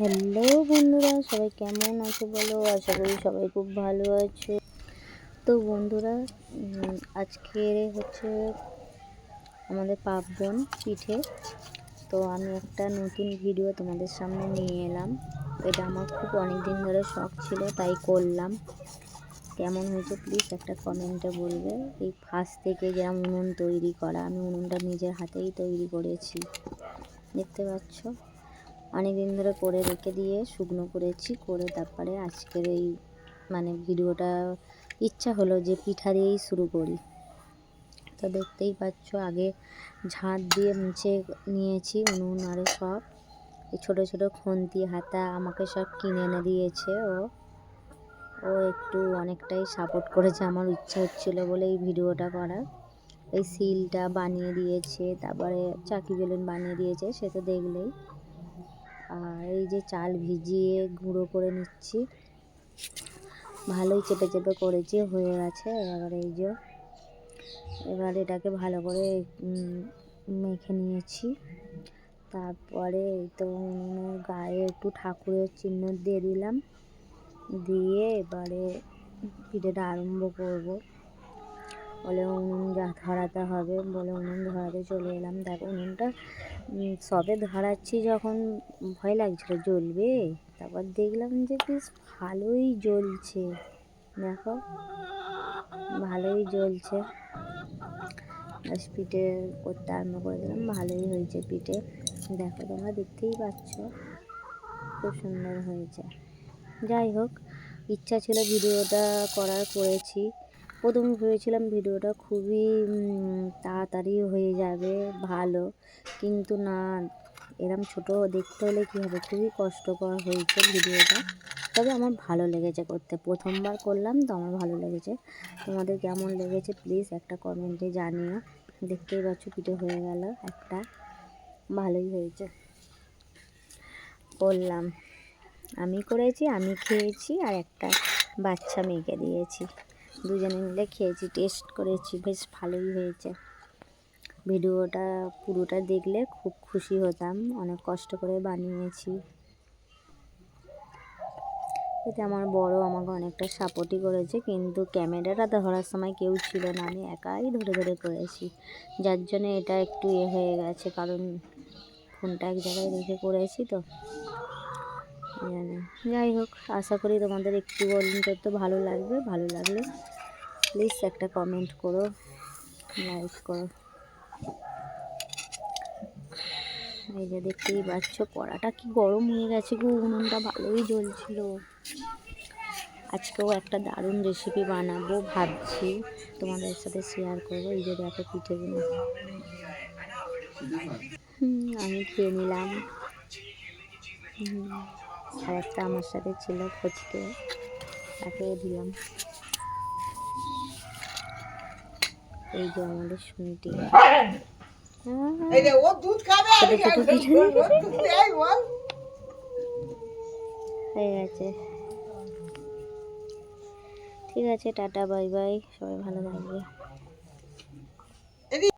Hello বন্ধুরা, সবাই কেমন আছো বলো? আশা করি সবাই খুব ভালো আছে। তো বন্ধুরা আজকে হচ্ছে আমাদের পার্বণ পিঠে। তো আমি একটা নতুন ভিডিও তোমাদের সামনে নিয়ে এলাম। এটা আমার খুব অনেক দিন ধরে শখ ছিল, তাই করলাম। কেমন হয়েছে প্লিজ একটা কমেন্টে বলবে। এই ফার্স্ট থেকে যেরকম উনুন তৈরি করা, আমি উনুনটা নিজের হাতেই তৈরি করেছি। দেখতে পাচ্ছ? অনেক দিন ধরে করে রেখে দিয়ে, শুকনো করেছি, করে তারপরে আজকের এই মানে ভিডিওটা ইচ্ছা হলো যে পিঠা দিয়েই শুরু করি। তো দেখতেই পাচ্ছ, আগে ঝাঁট দিয়ে মুছে নিয়েছি উনুন আরে সব। এই ছোটো ছোটো খুন্তি হাতা আমাকে সব কিনে এনে দিয়েছে ও। ও একটু অনেকটাই সাপোর্ট করেছে আমার ইচ্ছা হচ্ছিল বলে এই ভিডিওটা করার। এই সিলটা বানিয়ে দিয়েছে, তারপরে চাকি বেলুন বানিয়ে দিয়েছে, সে তো দেখলেই। আর এই যে চাল ভিজিয়ে গুঁড়ো করে নিচ্ছি। ভালোই চেপে চেপে করেছি, হয়ে গেছে। এবার এই যে, এবার এটাকে ভালো করে মেখে নিয়েছি। তারপরে তো গায়ে একটু ঠাকুরের চিহ্ন দিয়ে দিলাম। দিয়ে এবারে পিঠেটা আরম্ভ করব। বলে, উনুন যা, ধরাতে হবে। বলে, উনুন ধরাতে চলে এলাম। দেখো, উনুনটা সবে ধরাচ্ছি যখন ভয় লাগছিল, জ্বলবে? তারপর দেখলাম যে বেশ ভালোই জ্বলছে। দেখো, ভালোই জ্বলছে। ব্যাস পিঠে করতে আরম্ভ করে দিলাম, ভালোই হয়েছে পিঠে। দেখো, তোমরা দেখতেই পাচ্ছ, খুব সুন্দর হয়েছে। যাই হোক, ইচ্ছা ছিল ভিডিওটা করার, করেছি। প্রথমে ভেবেছিলাম ভিডিওটা খুবই তাড়াতাড়ি হয়ে যাবে, ভালো। কিন্তু না, এরম ছোট দেখতে হলে কী হবে? খুবই কষ্টকর হয়েছে ভিডিওটা। তবে আমার ভালো লেগেছে করতে। প্রথমবার করলাম তো আমার ভালো লেগেছে। তোমাদের কেমন লেগেছে প্লিজ একটা কমেন্টে জানিও। দেখতেই পাচ্ছ পিঠে হয়ে গেল একটা। ভালোই হয়েছে। করলাম। আমি করেছি, আমি খেয়েছি আর একটা বাচ্চা মেয়েকে দিয়েছি। দুজনে মিলে খেয়েছি টেস্ট করেছি, বেশ ভালোই হয়েছে। ভিডিওটা পুরোটা দেখলে খুব খুশি হতাম, অনেক কষ্ট করে বানিয়েছি। এতে আমার বড় আমাকে অনেকটা সাপোর্টই করেছে, কিন্তু ক্যামেরাটা ধরার সময় কেউ ছিল না, আমি একাই ধরে ধরে করেছি। যার জন্য এটা একটু এ হয়ে গেছে, কারণ ফোনটা এক জায়গায় রেখে করেছি তো। যাই হোক, আশা করি তোমাদের একটু অন্তত ভালো লাগবে, ভালো লাগলে প্লিজ একটা কমেন্ট করো লাইক করো। এই যে দেখতেই পাচ্ছ কড়াটা কি গরম হয়ে গেছে গো, উনুনটা ভালোই জ্বলছিল। আজকেও একটা দারুণ রেসিপি বানাবো ভাবছি, তোমাদের সাথে শেয়ার করব, এই যে দেখো পিঠেগুলো আমি খেয়ে নিলাম। আর একটা আমার সাথে ছিল ফচকে তাকেও দিলাম। এই যে আমাদের শুনটি হয়ে গেছে। ঠিক আছে টাটা বাই বাই সবাই ভালো থাকবে।